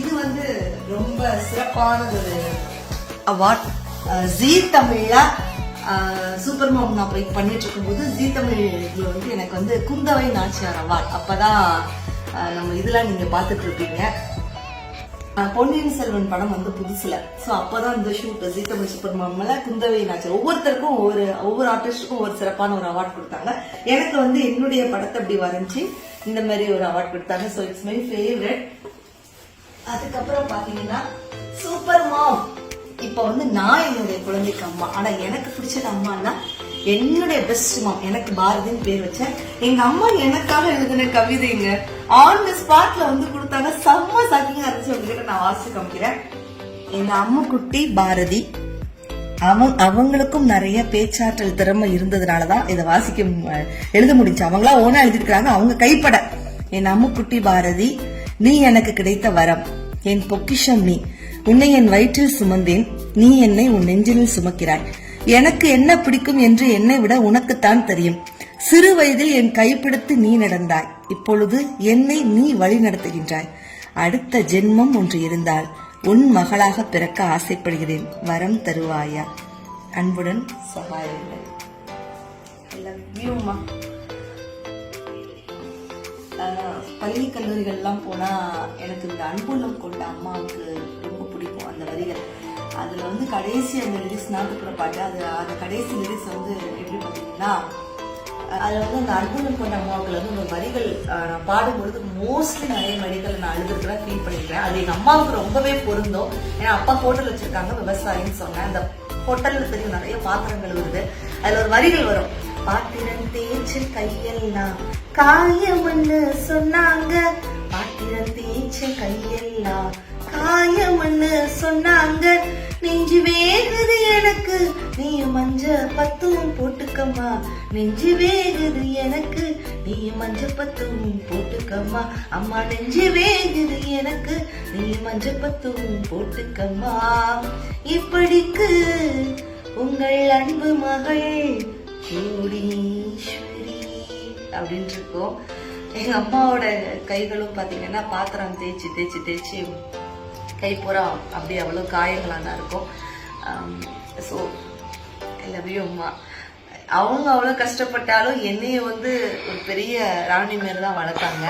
இது வந்து ரொம்ப சிறப்பான ஒரு அவார்ட் ஜீ தமிழ்ல சூப்பர் மாம் நான் போய் பண்ணிட்டு இருக்கும்போது ஜீ தமிழ் இதில் வந்து எனக்கு வந்து குந்தவை நாச்சியார் அவார்ட் அப்பதான் நம்ம இதெல்லாம் நீங்க பார்த்துட்டு இருப்பீங்க பொன்னியின் செல்வன் படம் வந்து புதுசுல. ஸோ அப்போதான் இந்த ஷூட் ஜீ தமிழ் சூப்பர் மாமில் குந்தவை நாச்சியார். ஒவ்வொருத்தருக்கும் ஒவ்வொரு ஒவ்வொரு ஆர்டிஸ்டுக்கும் ஒரு சிறப்பான ஒரு அவார்ட் கொடுத்தாங்க. எனக்கு வந்து என்னுடைய படத்தை அப்படி வரைஞ்சி இந்த மாதிரி ஒரு அவார்ட் கொடுத்தாங்க. ஸோ இட்ஸ் மை ஃபேவரட் அதுக்கப்புறம் பாத்தீங்கன்னா சூப்பர் மாம் இப்போ வந்து நான் என்னுடைய குழந்தைக்கு அம்மா. ஆனா எனக்கு பிடிச்சது அம்மான்னா என்னுடைய பெஸ்ட் மாம் எனக்கு பாரதின்னு பேர் வச்சேன். எங்க அம்மா எனக்காக எழுதின கவிதைங்க. ஆன் தி ஸ்பாட்ல வந்து கொடுத்தாங்க. செம்ம சாக்கிங்கா இருந்துச்சு. உங்ககிட்ட நான் வாசி காமிக்கிறேன். எங்க அம்மா குட்டி பாரதி அவங்க அவங்களுக்கும் நிறைய பேச்சாற்றல் திறமை இருந்ததுனாலதான் இதை வாசிக்க மு- எழுத முடிஞ்சு. அவங்களா ஓனா எழுதிருக்காங்க அவங்க கைப்பட. என் அம்முக்குட்டி பாரதி நீ எனக்கு கிடைத்த வரம். என் பொக்கிஷம் நீ. உன்னை என் வயிற்றில் சுமந்தேன். நீ என்னை உன் நெஞ்சினில் சுமக்கிறாய். எனக்கு என்ன பிடிக்கும் என்று என்னை விட உனக்குத்தான் தெரியும். சிறு வயதில் என் கைப்பிடித்து நீ நடந்தாய். இப்பொழுது என்னை நீ வழி நடத்துகின்றாய் அடுத்த ஜென்மம் ஒன்று இருந்தால் உன் மகளாக பிறக்க ஆசைப்படுகிறேன். வரம் தருவாயா? அன்புடன் சகாயங்கள். பள்ளி கல்லூரிகள்லாம் போனா எனக்கு இந்த அன்புள்ளம் கொண்ட அம்மாவுக்கு ரொம்ப பிடிக்கும் அந்த வரிகள். அதுல வந்து கடைசி அந்த லிரிக்ஸ் நாட்டுப்புற பாட்டு அது அந்த கடைசி லிரிக்ஸ் வந்து எப்படி பார்த்தீங்கன்னா அதுல வந்து அந்த அன்புள்ளம் கொண்ட அம்மாவுக்குல வந்து அந்த வரிகள் நான் பாடும்பொழுது மோஸ்ட்லி நிறைய வரிகள் நான் அழுதுருக்கிறேன் ஃபீல் பண்ணிக்கிறேன் அது எங்கள் அம்மாவுக்கு ரொம்பவே பொருந்தும். ஏன்னா அப்பா ஹோட்டல் வச்சிருக்காங்க விவசாயின்னு சொன்னேன். அந்த ஹோட்டலில் தெரியும் நிறைய பாத்திரங்கள் வருது அதுல ஒரு வரிகள் வரும். பாத்திரம் தேய்ச்சு கையெல்லாம் காயம்னு சொன்னாங்க. பாத்திரம் தேய்ச்சு கையெல்லாம் காயம்னு சொன்னாங்க. நெஞ்சு வேகுது எனக்கு நீ மஞ்ச பத்தும் போட்டுக்கம்மா. நெஞ்சு வேகுது எனக்கு நீ மஞ்ச பத்தும் போட்டுக்கம்மா. அம்மா நெஞ்சு வேகுது எனக்கு நீ மஞ்ச பத்தும் போட்டுக்கம்மா. இப்படிக்கு உங்கள் அன்பு மகள் கோடீஸ்வரி அப்படின்னு இருக்கும் எங்க அம்மாவோட கைகளும் பாத்தீங்கன்னா பாத்திரம் தேய்ச்சி தேய்ச்சி தேய்ச்சி கை பூரா அப்படியே அவ்வளோ காயங்களாக தான் இருக்கும். ஸோ எல்லாமே அம்மா. அவங்க அவ்வளோ கஷ்டப்பட்டாலும் என்னைய வந்து ஒரு பெரிய ராணி மாரி தான் வளர்த்தாங்க.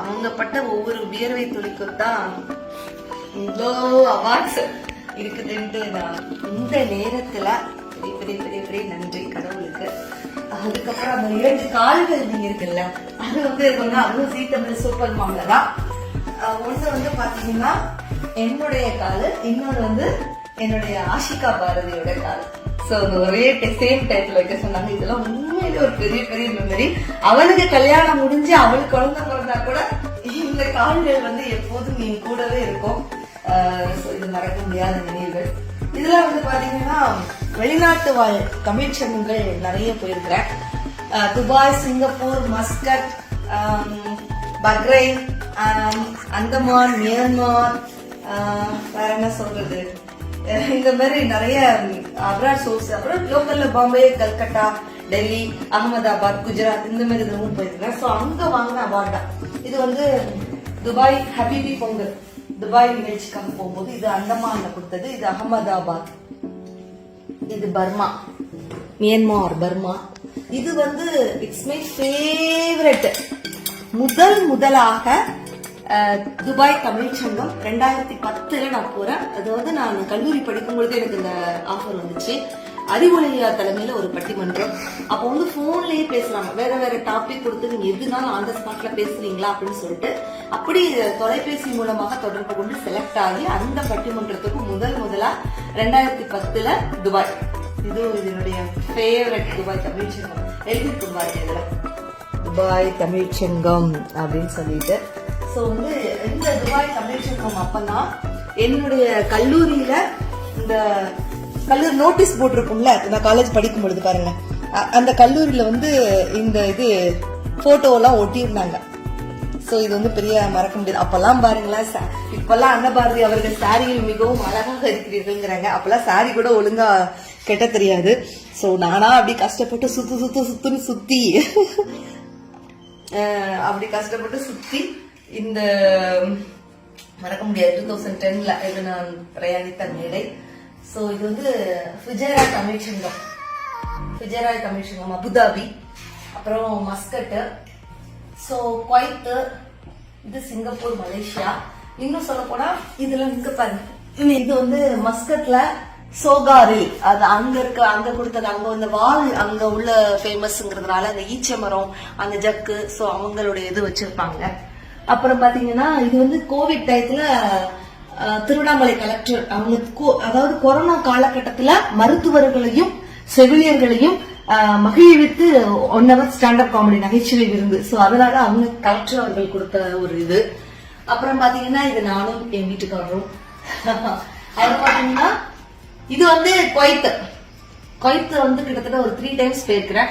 அவங்க பட்ட ஒவ்வொரு வியர்வை துளிக்கும் தான் இவ்வளோ அவார்ட்ஸ் இருக்குதுன்ட்டு நான் இந்த நேரத்துல பெரிய பெரிய பெரிய பெரிய நன்றி கடவுளுக்கு. அதுக்கப்புறம் அந்த இரண்டு கால்கள் நீங்க இருக்குல்ல அது வந்து வந்து அதுவும் சீ தமிழ் சூப்பர் மாம்ல தான். ஒன்று வந்து பாத்தீங்கன்னா என்னுடைய காலு இன்னொரு வந்து என்னுடைய ஆஷிகா பாரதியோட கால். ஸோ அந்த ஒரே சேம் டைப்ல வைக்க சொன்னாங்க. இதெல்லாம் உண்மையிலே ஒரு பெரிய பெரிய மெமரி அவளுக்கு கல்யாணம் முடிஞ்சு அவளுக்கு குழந்தை பிறந்தா கூட இந்த கால்கள் வந்து எப்போதும் என் கூடவே இருக்கும். இது மறக்க முடியாத நினைவுகள். இதுல வந்து பாத்தீங்கன்னா வெளிநாட்டு வாழ் தமிழ் சங்கங்கள் நிறைய போயிருக்கிறேன். Dubai Singapore Muscat Bahrain Andaman Myanmar வேற என்ன சொல்றது? இந்த மாதிரி நிறைய அப்ராட் சோர்ஸ் அப்புறம் லோக்கல்ல பாம்பே கல்கட்டா டெல்லி அகமதாபாத் குஜராத் இந்த மாதிரி இதுவும் போயிருக்கேன் ஸோ அங்க வாங்கின அவார்ட் தான். இது வந்து துபாய் ஹபீபி பொங்கல். துபாய் நிகழ்ச்சிக்காக போகும்போது இது அந்தமான்ல கொடுத்தது இது அகமதாபாத். இது பர்மா. Myanmar Burma. இது வந்து இட்ஸ் மை ஃபேவரட் முதல் முதலாக துபாய் தமிழ் சங்கம் ரெண்டாயிரத்தி பத்துல நான் போறேன். அதாவது நான் கல்லூரி படிக்கும் பொழுது எனக்கு இந்த ஆஃபர் வந்துச்சு. அறிவொழியா தலைமையில ஒரு பட்டிமன்றம். அப்போ வந்து போன்லயே பேசுறாங்க வேற வேற டாபிக் கொடுத்து நீங்க எதுனாலும் அந்த ஸ்பாட்ல பேசுறீங்களா அப்படின்னு சொல்லிட்டு அப்படி தொலைபேசி மூலமாக தொடர்பு கொண்டு செலக்ட் ஆகி அந்த பட்டிமன்றத்துக்கு முதல் முதலா ரெண்டாயிரத்தி பத்துல துபாய். இது இதனுடைய ஃபேவரட் துபாய் தமிழ் சங்கம். எழுதிட்டு பாருங்க இதுல? துபாய் தமிழ் சங்கம் அப்படின்னு சொல்லிட்டு. ஸோ வந்து இந்த துபாய் தமிழ் சங்கம் அப்பதான் என்னுடைய கல்லூரியில இந்த கல்லூரி நோட்டீஸ் போர்டு இருக்கும்ல நான் காலேஜ் படிக்கும் பொழுது பாருங்க அந்த கல்லூரியில வந்து இந்த இது போட்டோ எல்லாம் ஒட்டியிருந்தாங்க. ஸோ இது வந்து பெரிய மறக்க முடியாது. அப்போல்லாம் பாருங்களேன் இப்போல்லாம் இப்பெல்லாம் அன்னபாரதி அவர்கள் சாரியில் மிகவும் அழகாக இருக்கிறீர்கள்ங்கிறாங்க அப்போல்லாம் சாரி கூட ஒழுங்காக கெட்ட தெரியாது. ஸோ நானா அப்படி கஷ்டப்பட்டு சுத்து சுத்து சுத்துன்னு சுத்தி அப்படி கஷ்டப்பட்டு சுத்தி இந்த மறக்க முடியாது டூ தௌசண்ட் டென்ல இது நான் பிரயாணித்த மேடை. ஸோ இது வந்து ஃபிஜேரா தமிழ்ச்சங்கம். ஃபிஜரா தமிழ்ச்சங்கம் அபுதாபி. அப்புறம் மஸ்கட்டு. ஸோ குவைத்து இது சிங்கப்பூர் மலேசியா. இன்னும் சொல்ல போனா இதுல இங்க பாருங்க. இது வந்து மஸ்கட்ல சோகாரி. அது அங்க இருக்க அங்க கொடுத்தது அங்க வந்து வால் அங்க உள்ள ஃபேமஸ்ங்கிறதுனால அந்த ஈச்ச மரம் அந்த ஜக்கு ஸோ அவங்களுடைய இது வச்சிருப்பாங்க. அப்புறம் பாத்தீங்கன்னா இது வந்து கோவிட் டயத்துல திருவண்ணாமலை கலெக்டர் அவங்க கோ- அதாவது கொரோனா காலகட்டத்துல மருத்துவர்களையும் செவிலியர்களையும் மகிழ்வித்து one hour stand up comedy நகைச்சுவை விருந்து. ஸோ அதனால அவங்க கலெக்டர் அவர்கள் கொடுத்த ஒரு இது. அப்புறம் பாத்தீங்கன்னா இது நானும் என் வீட்டுக்காரரும். அப்புறம் பாத்தீங்கன்னா இது வந்து கொய்த்து. கொய்த்து வந்து கிட்டத்தட்ட ஒரு த்ரீ டைம்ஸ் போயிருக்கிறேன்.